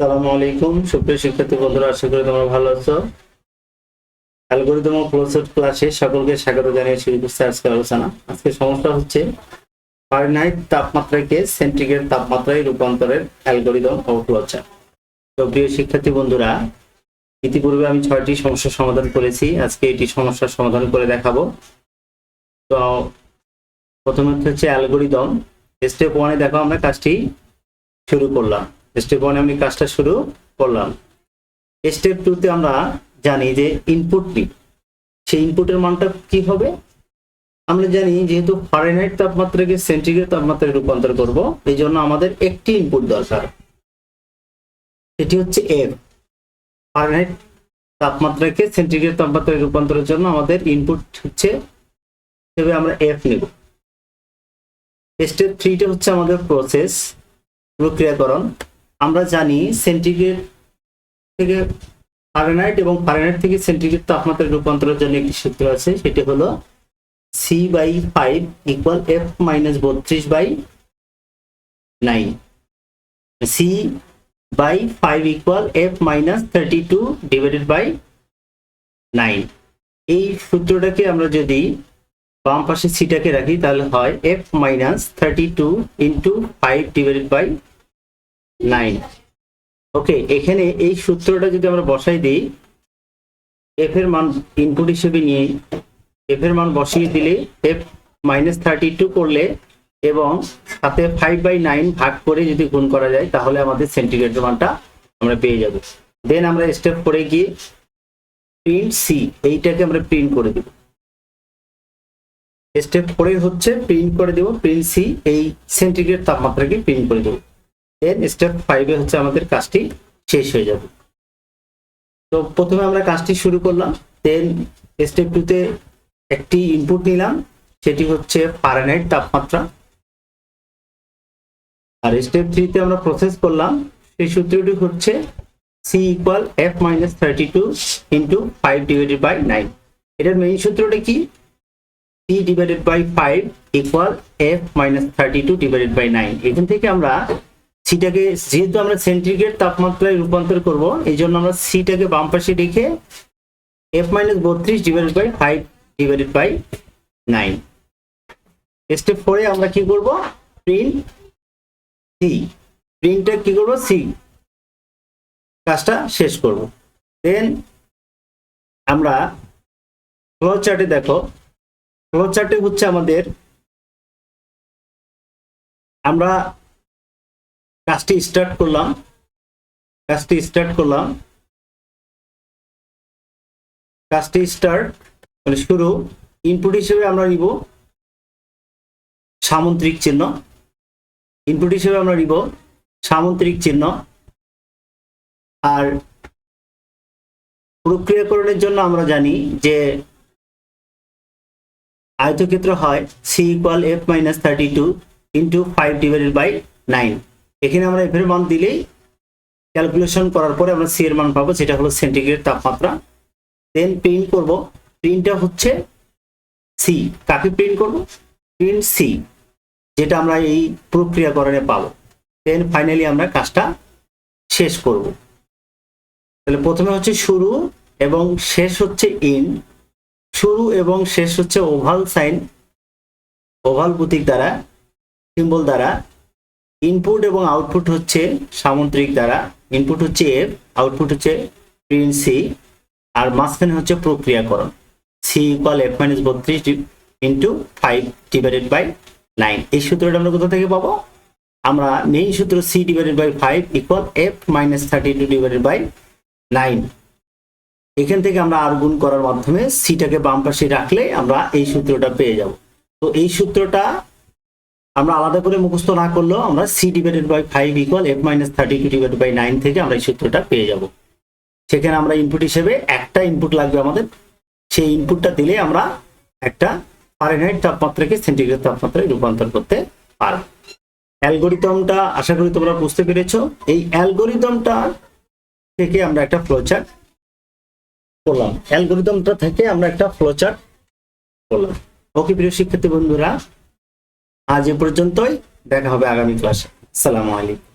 সালামু আলাইকুম। সুপ্রিয় শিক্ষার্থী বন্ধুরা, আশা করি তোমরা ভালো আছো। অ্যালগোরিদম ও প্রসেস ক্লাসে সকলকে স্বাগত জানিয়ে শুরু করছে আজকে আলোচনা। আজকে সমস্যা হচ্ছে ফারেনহাইট তাপমাত্রাকে সেন্টিগ্রেড তাপমাত্রায় রূপান্তরের অ্যালগোরিদম ও ফ্লোচার তো প্রিয় শিক্ষার্থী বন্ধুরা, ইতিপূর্বে আমি ছয়টি সমস্যার সমাধান করেছি। আজকে এটি সমস্যার সমাধান করে দেখাবো। তো প্রথমে হচ্ছে অ্যালগোরিদম স্টেপ ওয়ানে দেখো আমরা কাজটি শুরু করলাম। স্টেপ ওয়ানে আমি কাজটা শুরু করলাম। স্টেপ টুতে আমরা জানি যে ইনপুট নিই সেই ইনপুটের মানটা কি হবে? আমরা জানি যেহেতু ফারেনহাইট তাপমাত্রাকে সেন্টিগ্রেড তাপমাত্রায় রূপান্তর করব, এই জন্য আমাদের একটি ইনপুট দরকার। এটি হচ্ছে এফ ফারেনহাইট তাপমাত্রাকে সেন্টিগ্রেড তাপমাত্রায় রূপান্তরের জন্য আমাদের ইনপুট হচ্ছে হিসেবে আমরা এফ নেব। স্টেপ থ্রিটা হচ্ছে আমাদের প্রসেস প্রক্রিয়াকরণ। আমরা জানি সেন্টিগ্রেড থেকে ফারেনহাইট এবং ফারেনহাইট থেকে সেন্টিগ্রেড তাপমাত্রায় রূপান্তরের জন্য একটি সূত্র আছে, সেটি হলো C by five equal F minus বত্রিশ by nine C by five equal F minus thirty two divided by nine এই সূত্রটাকে আমরা যদি বাম পাশে সিটাকে রাখি, তাহলে হয় F minus thirty two into five divided by nine. Okay, এখানে এই সূত্রটা যদি আমরা বসাই দিই এফ এর মান ইনপুট হিসেবে নিয়ে এফ এর মান বসিয়ে দিলে এফ মাইনাস থার্টি টু করলে এবং সাথে ফাইভ বাই নাইন ভাগ করে যদি গুণ করা যায়, তাহলে আমাদের সেন্টিগ্রেডের মানটা আমরা পেয়ে যাব। দেন আমরা স্টেপ করে গিয়ে প্রিন্ট সি এইটাকে আমরা প্রিন্ট করে দেব। স্টেপ ফোরে হচ্ছে প্রিন্ট করে দেব প্রিন্ট সি এই সেন্টিগ্রেড তাপমাত্রাকে প্রিন্ট করে দেবো। দেন স্টেপ ফাইভে হচ্ছে আমাদের কাজটি শেষ হয়ে যাবে। তো প্রথমে আমরা কাজটি শুরু করলাম দেন স্টেপ টুতে একটি ইনপুট নিলাম, সেটি হচ্ছে ফারেনহাইট তাপমাত্রা। আর স্টেপ থ্রিতে আমরা প্রসেস করলাম, সেই সূত্রটি হচ্ছে C equal F minus thirty two into five divided by nine এটার মেইন সূত্রটা কি? C divided by five equal F minus thirty two divided by nine এখান থেকে আমরা সিটাকে, যেহেতু আমরা সেন্টিগ্রেড তাপমাত্রায় রূপান্তর করব, এই জন্য আমরা সিটাকে বাম পাশে রেখে এফ মাইনাস বত্রিশ divided by five divided by nine step ফোরে আমরা কি করব? প্রিন্ট সি প্রিন্টটা কি করব? সি কাজটা শেষ করব। দেন আমরা ফ্লো চার্টে দেখো। ফ্লো চার্টে হচ্ছে আমাদের আমরা কাজটি স্টার্ট করলাম। কাজটি স্টার্ট করলাম। কাজটি স্টার্ট মানে শুরু। ইনপুট হিসেবে আমরা নিব সামন্ত্রিক চিহ্ন। ইনপুট হিসেবে আমরা নিব সামন্ত্রিক চিহ্ন। আর প্রক্রিয়াকরণের জন্য আমরা জানি যে আয়তক্ষেত্র হয় C equal F minus thirty two into five divided by nine এখানে আমরা এফ এর মান দিলেই ক্যালকুলেশন করার পরে আমরা সি এর মান পাবো, যেটা হলো সেন্টিগ্রেড তাপমাত্রা। দেন প্রিন্ট করব। প্রিন্টটা হচ্ছে সি কাকে প্রিন্ট করব? প্রিন্ট সি যেটা আমরা এই প্রক্রিয়াকরণে পাবো। দেন ফাইনালি আমরা কাজটা শেষ করব। তাহলে প্রথমে হচ্ছে শুরু এবং শেষ হচ্ছে ইন শুরু এবং শেষ হচ্ছে ওভাল সাইন ওভাল প্রতীক দ্বারা সিম্বল দ্বারা ইনপুট এবং আউটপুট হচ্ছে সামুদ্রিক দ্বারা। ইনপুট হচ্ছে এফ আউটপুট হচ্ছে প্রিন্ট সি আর মাঝখানে হচ্ছে প্রক্রিয়াকরণ। সি ইকুয়াল এফ মাইনাস বত্রিশ into five divided by nine এই সূত্রটা আমরা কোথা থেকে পাবো? আমরা মেইন সূত্র C divided by five equal F minus thirty two divided by nine এখান থেকে আমরা আর গুণ করার মাধ্যমে সিটাকে বাম পাশে রাখলে আমরা এই সূত্রটা পেয়ে যাব। তো এই সূত্রটা আমরা আলাদা করে মুখস্থ না করলেও আমরা C divided by five equal F minus thirty two divided by nine থেকে আমরা এই সূত্রটা পেয়ে যাব। সেখানে আমরা ইনপুট হিসেবে একটা ইনপুট লাগবে আমাদের। সেই ইনপুটটা দিলে আমরা একটা ফারেনহাইট তাপমাত্রাকে সেন্টিগ্রেড তাপমাত্রায় রূপান্তর করতে পারব। অ্যালগোরিদমটা আশা করি তোমরা বুঝতে পেরেছ। এই অ্যালগোরিদমটা থেকে আমরা একটা ফ্লোচার্ট করলাম। অ্যালগোরিদমটা থেকে আমরা একটা ফ্লোচার্ট করলাম। ওকে প্রিয় শিক্ষার্থী বন্ধুরা আজ এ পর্যন্তই দেখা হবে আগামী ক্লাসে আসসালামু আলাইকুম।